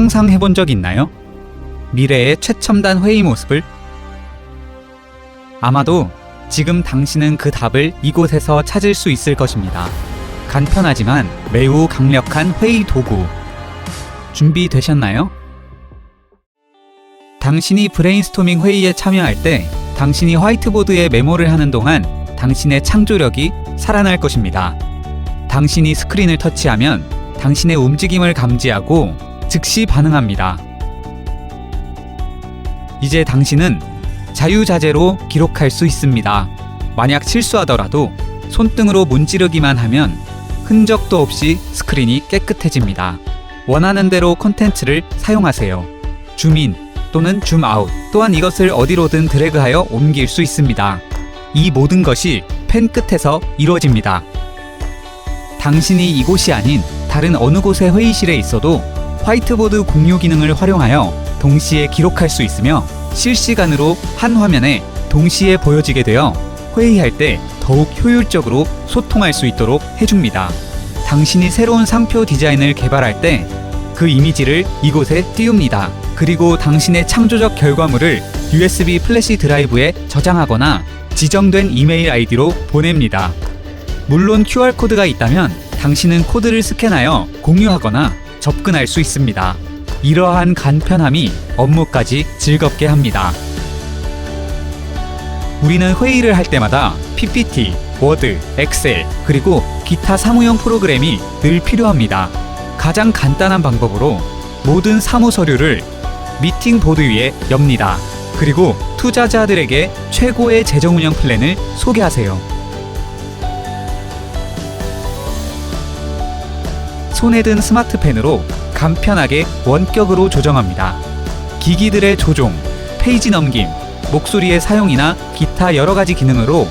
상상해 본 적 있나요? 미래의 최첨단 회의 모습을? 아마도 지금 당신은 그 답을 이곳에서 찾을 수 있을 것입니다. 간편하지만 매우 강력한 회의 도구. 준비되셨나요? 당신이 브레인스토밍 회의에 참여할 때 당신이 화이트보드에 메모를 하는 동안 당신의 창조력이 살아날 것입니다. 당신이 스크린을 터치하면 당신의 움직임을 감지하고 즉시 반응합니다. 이제 당신은 자유자재로 기록할 수 있습니다. 만약 실수하더라도 손등으로 문지르기만 하면 흔적도 없이 스크린이 깨끗해집니다. 원하는 대로 콘텐츠를 사용하세요. 줌인 또는 줌아웃 또한 이것을 어디로든 드래그하여 옮길 수 있습니다. 이 모든 것이 펜 끝에서 이루어집니다. 당신이 이곳이 아닌 다른 어느 곳의 회의실에 있어도 화이트보드 공유 기능을 활용하여 동시에 기록할 수 있으며 실시간으로 한 화면에 동시에 보여지게 되어 회의할 때 더욱 효율적으로 소통할 수 있도록 해줍니다. 당신이 새로운 상표 디자인을 개발할 때 그 이미지를 이곳에 띄웁니다. 그리고 당신의 창조적 결과물을 USB 플래시 드라이브에 저장하거나 지정된 이메일 아이디로 보냅니다. 물론 QR코드가 있다면 당신은 코드를 스캔하여 공유하거나 접근할 수 있습니다. 이러한 간편함이 업무까지 즐겁게 합니다. 우리는 회의를 할 때마다 PPT, 워드, 엑셀, 그리고 기타 사무용 프로그램이 늘 필요합니다. 가장 간단한 방법으로 모든 사무 서류를 미팅 보드 위에 엽니다. 그리고 투자자들에게 최고의 재정 운영 플랜을 소개하세요. 손에 든 스마트펜으로 간편하게 원격으로 조정합니다. 기기들의 조종, 페이지 넘김, 목소리의 사용이나 기타 여러 가지 기능으로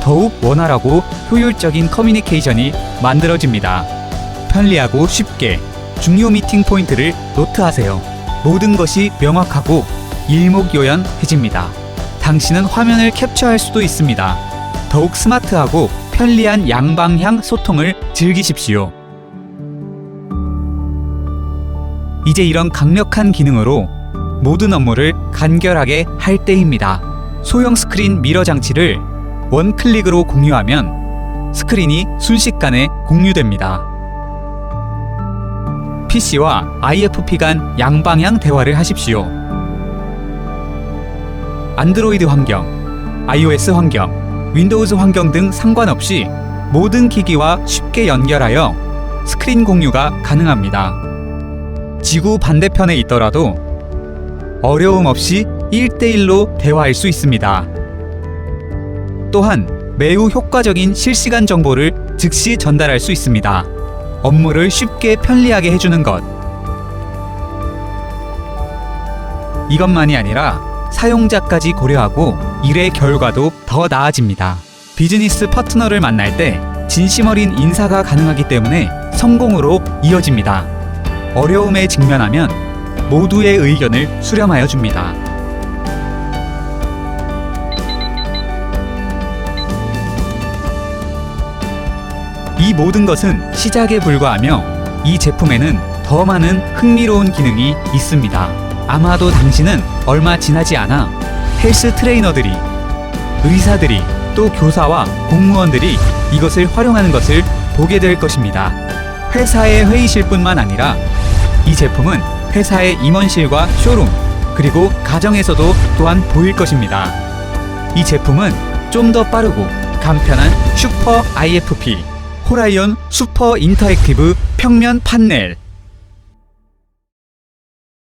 더욱 원활하고 효율적인 커뮤니케이션이 만들어집니다. 편리하고 쉽게 중요 미팅 포인트를 노트하세요. 모든 것이 명확하고 일목요연해집니다. 당신은 화면을 캡처할 수도 있습니다. 더욱 스마트하고 편리한 양방향 소통을 즐기십시오. 이제 이런 강력한 기능으로 모든 업무를 간결하게 할 때입니다. 소형 스크린 미러 장치를 원 클릭으로 공유하면 스크린이 순식간에 공유됩니다. PC와 IFP 간 양방향 대화를 하십시오. 안드로이드 환경, iOS 환경, 윈도우즈 환경 등 상관없이 모든 기기와 쉽게 연결하여 스크린 공유가 가능합니다. 지구 반대편에 있더라도 어려움 없이 1대1로 대화할 수 있습니다. 또한 매우 효과적인 실시간 정보를 즉시 전달할 수 있습니다. 업무를 쉽게 편리하게 해주는 것. 이것만이 아니라 사용자까지 고려하고 일의 결과도 더 나아집니다. 비즈니스 파트너를 만날 때 진심 어린 인사가 가능하기 때문에 성공으로 이어집니다. 어려움에 직면하면 모두의 의견을 수렴하여 줍니다. 이 모든 것은 시작에 불과하며 이 제품에는 더 많은 흥미로운 기능이 있습니다. 아마도 당신은 얼마 지나지 않아 헬스 트레이너들이, 의사들이, 또 교사와 공무원들이 이것을 활용하는 것을 보게 될 것입니다. 회사의 회의실뿐만 아니라 이 제품은 회사의 임원실과 쇼룸, 그리고 가정에서도 또한 보일 것입니다. 이 제품은 좀 더 빠르고 간편한 슈퍼 IFP, 호라이온 슈퍼 인터액티브 평면 판넬,